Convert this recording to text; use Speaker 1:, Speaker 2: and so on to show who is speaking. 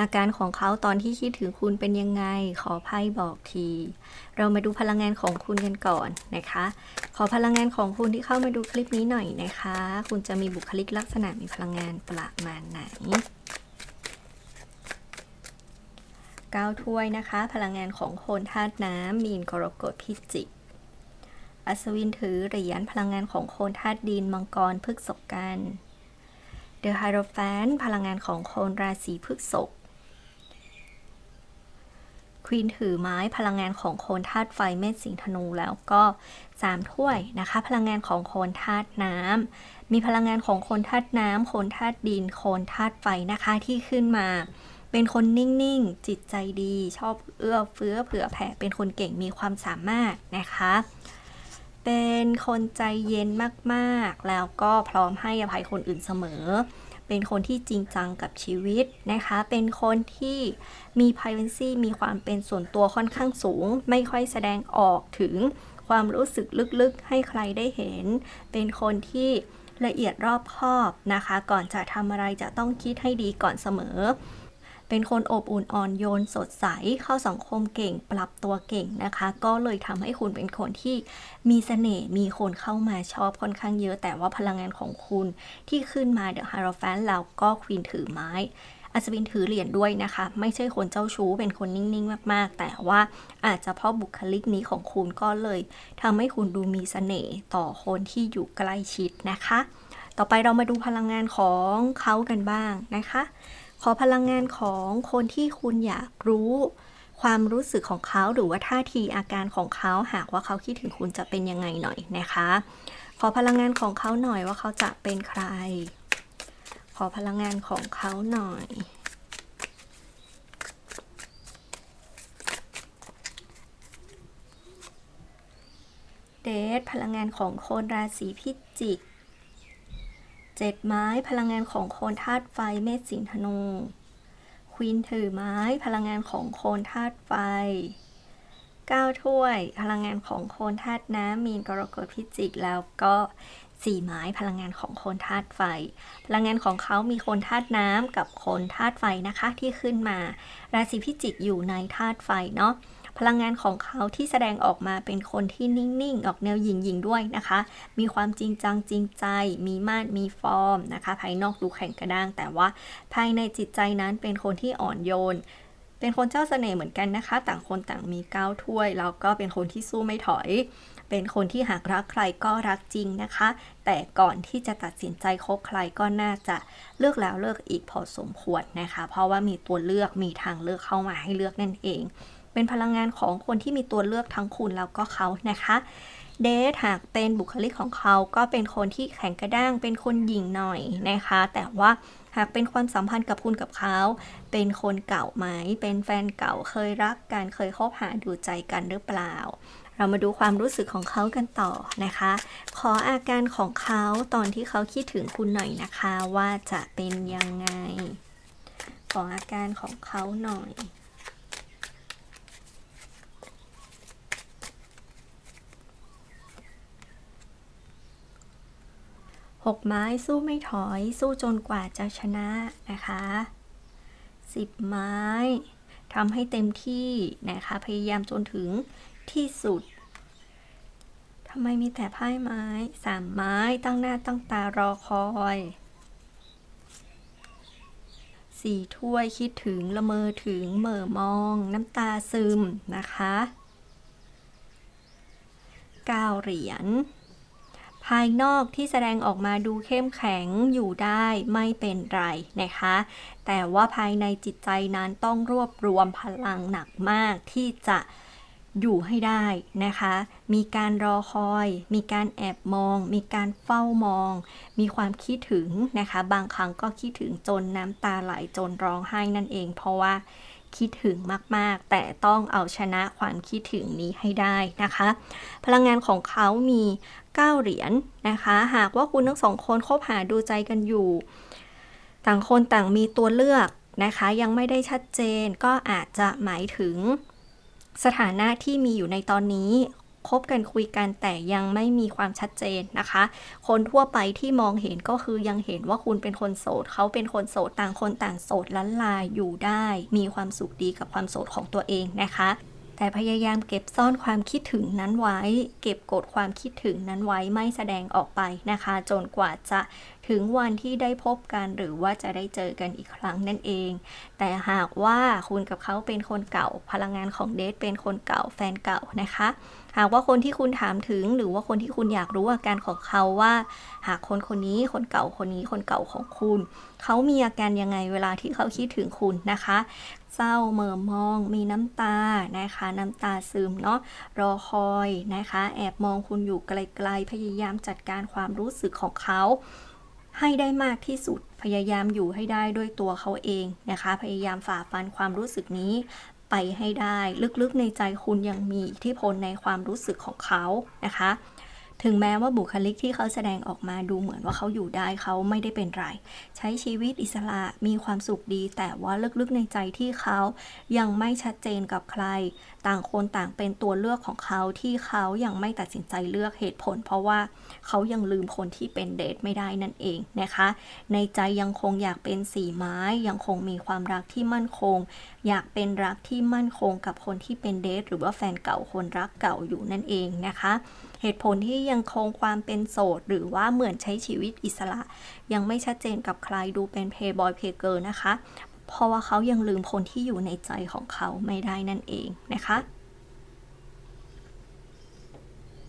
Speaker 1: อาการของเขาตอนที่คิดถึงคุณเป็นยังไง ขอไพ่บอกที เรามาดูพลังงานของคุณกันก่อนนะคะ ขอพลังงานของคุณที่เข้ามาดูคลิปนี้หน่อยนะคะ คุณจะมีบุคลิกลักษณะมีพลังงานประมาณไหนก้าวถ้วยนะคะ พลังงานของคนธาตุน้ำมีนกรกฎพิจิก อัศวินถือเหรียญพลังงานของโคนธาตุดินมังกรพฤกษกัน เดอะไฮโรแฟนพลังงานของโคนราศีพฤกษภ ควีนถือไม้พลังงานของโคนธาตุไฟเมษสิงธนูแล้วก็สามถ้วยนะคะ พลังงานของโคนธาตุน้ำมีพลังงานของโคนธาตุน้ำโคนธาตุดิน โคนธาตุไฟนะคะที่ขึ้นมา เป็นคนนิ่งๆ จิตใจดี ชอบเอื้อเฟื้อเผื่อแผ่ เป็นคนเก่งมีความสามารถนะคะ เป็นคนใจเย็นมากๆ แล้วก็พร้อมให้อภัยคนอื่นเสมอ เป็นคนที่จริงจังกับชีวิตนะคะ เป็นคนที่มี privacy มีความเป็นส่วนตัวค่อนข้างสูง ไม่ค่อยแสดงออกถึงความรู้สึกลึกๆ ให้ใครได้เห็น เป็นคนที่ละเอียดรอบคอบนะคะ ก่อนจะทำอะไรจะต้องคิดให้ดีก่อนเสมอ เป็นคนอบอุ่นอ่อนโยนสดใสเข้าสังคมเก่ง ปรับตัวเก่งนะคะ ก็เลยทำให้คุณเป็นคนที่มีเสน่ห์มีคนเข้ามาชอบค่อนข้างเยอะ แต่ว่าพลังงานของคุณที่ขึ้นมาเดอะฮาร o แฟนแล้วก็ควีนถือไม้อัศวินถือเหรียญด้วยนะคะ ไม่ใช่คนเจ้าชู้เป็นคนนิ่ง ๆ มากๆ แต่ว่าอาจจะเพราะบุคลิกนี้ของคุณก็เลยทำให้คุณดูมีเสน่ห์ต่อคนที่อยู่ใกล้ชิดนะคะ ต่อไปเรามาดูพลังงานของเขากันบ้างนะคะ ขอพลังงานของคนที่คุณอยากรู้ ความรู้สึกของเขาหรือว่าท่าทีอาการของเขาหากว่าเขาคิดถึงคุณจะเป็นยังไงหน่อยนะคะ ขอพลังงานของเขาหน่อยว่าเขาจะเป็นใคร ขอพลังงานของเขาหน่อยเดทพลังงานของคนราศีพิจิก เจ็ดไม้พลังงานของโคนธาตุไฟเมษสิงห์ธนูควีนถือไม้พลังงานของโคนธาตุไฟเก้าถ้วย พลังงานของโคนธาตุน้ำมีนกรกฎพิจิกแล้วก็สี่ไม้พลังงานของโคนธาตุไฟ พลังงานของเขามีโคนธาตุน้ำกับโคนธาตุไฟนะคะที่ขึ้นมา ราศีพิจิกอยู่ในธาตุไฟเนาะ พลังงานของเขาที่แสดงออกมาเป็นคนที่นิ่งๆ ออกแนวหยิงๆ ด้วยนะคะ มีความจริงจังจริงใจ มีมาดมีฟอร์มนะคะ ภายนอกดูแข็งกระด้าง แต่ว่าภายในจิตใจนั้นเป็นคนที่อ่อนโยน เป็นคนเจ้าเสน่ห์เหมือนกันนะคะ ต่างคนต่างมีก้าวถ้วย แล้วก็เป็นคนที่สู้ไม่ถอย เป็นคนที่หากรักใครก็รักจริงนะคะ แต่ก่อนที่จะตัดสินใจคบใครก็น่าจะเลือกแล้วเลือกอีกพอสมควรนะคะ เพราะว่ามีตัวเลือกมีทางเลือกเข้ามาให้เลือกนั่นเอง เป็นพลังงานของคนที่มีตัวเลือกทั้งคุณแล้วก็เขานะคะเดทหากเป็นบุคลิกของเขาก็เป็นคนที่แข็งกระด้าง เป็นคนหยิ่งหน่อยนะคะ แต่ว่าหากเป็นความสัมพันธ์กับคุณกับเขา เป็นคนเก่าไหม เป็นแฟนเก่าเคยรักกันเคยคบหาดูใจกันหรือเปล่า เรามาดูความรู้สึกของเขากันต่อนะคะ ขออาการของเขาตอนที่เขาคิดถึงคุณหน่อยนะคะ ว่าจะเป็นยังไง ขออาการของเขาหน่อย หกไม้สู้ไม่ถอย สู้จนกว่าจะชนะนะคะสิบไม้ทำให้เต็มที่นะคะ พยายามจนถึงที่สุดทำไมมีแต่ไพ่ไม้สามไม้ตั้งหน้าตั้งตารอคอยสี่ถ้วยคิดถึงละเมอถึงเหม่อมอง น้ำตาซึมนะคะเก้าเหรียญ ภายนอกที่แสดงออกมาดูเข้มแข็งอยู่ได้ไม่เป็นไรนะคะ แต่ว่าภายในจิตใจนั้นต้องรวบรวมพลังหนักมากที่จะอยู่ให้ได้นะคะ มีการรอคอย มีการแอบมอง มีการเฝ้ามอง มีความคิดถึงนะคะ บางครั้งก็คิดถึงจนน้ำตาไหลจนร้องไห้นั่นเอง เพราะว่า คิดถึงมาก ๆ แต่ต้องเอาชนะความคิดถึงนี้ให้ได้นะคะ พลังงานของเขามี 9 เหรียญนนะคะ หากว่าคุณทั้งสองคนคบหาดูใจกันอยู่ ต่างคนต่างมีตัวเลือกนะคะ ยังไม่ได้ชัดเจนก็อาจจะหมายถึงสถานะที่มีอยู่ในตอนนี้ คบกันคุยกันแต่ยังไม่มีความชัดเจนนะคะ คนทั่วไปที่มองเห็นก็คือยังเห็นว่าคุณเป็นคนโสดเขาเป็นคนโสดต่างคนต่างโสดล้านลายอยู่ได้ มีความสุขดีกับความโสดของตัวเองนะคะ แต่พยายามเก็บซ่อนความคิดถึงนั้นไว้ เก็บกดความคิดถึงนั้นไว้ไม่แสดงออกไปนะคะ จนกว่าจะถึงวันที่ได้พบกันหรือว่าจะได้เจอกันอีกครั้งนั่นเอง แต่หากว่าคุณกับเขาเป็นคนเก่า พลังงานของเดทเป็นคนเก่าแฟนเก่านะคะ หากว่าคนที่คุณถามถึง หรือว่าคนที่คุณอยากรู้อาการของเขาว่า หากคนคนนี้คนเก่าคนนี้คนเก่าของคุณ เขามีอาการยังไงเวลาที่เขาคิดถึงคุณนะคะ เศร้าเหม่อมอง มีน้ำตานะคะ น้ำตาซึมเนาะรอคอยนะคะ แอบมองคุณอยู่ไกลๆ พยายามจัดการความรู้สึกของเขาให้ได้มากที่สุดพยายามอยู่ให้ได้ด้วยตัวเขาเองนะคะ พยายามฝ่าฟันความรู้สึกนี้ไปให้ได้ ลึกๆในใจคุณยังมีอิทธิพลในความรู้สึกของเขานะคะ ถึงแม้ว่าบุคลิกที่เขาแสดงออกมาดูเหมือนว่าเขาอยู่ได้เขาไม่ได้เป็นไร ใช้ชีวิตอิสระมีความสุขดี แต่ว่าลึกๆในใจที่เขายังไม่ชัดเจนกับใคร ต่างคนต่างเป็นตัวเลือกของเขาที่เขายังไม่ตัดสินใจเลือกเหตุผล เพราะว่าเขายังลืมคนที่เป็นเดทไม่ได้นั่นเองนะคะ ในใจยังคงอยากเป็นสีไม้ยังคงมีความรักที่มั่นคง อยากเป็นรักที่มั่นคงกับคนที่เป็นเดทหรือว่าแฟนเก่าคนรักเก่าอยู่นั่นเองนะคะ เหตุผลที่ยังคงความเป็นโสด หรือว่าเหมือนใช้ชีวิตอิสระ ยังไม่ชัดเจนกับใครดูเป็นเพย์บอยเพย์เกิร์นะคะ เพราะว่าเขายังลืมคนที่อยู่ในใจของเขาไม่ได้นั่นเองนะคะ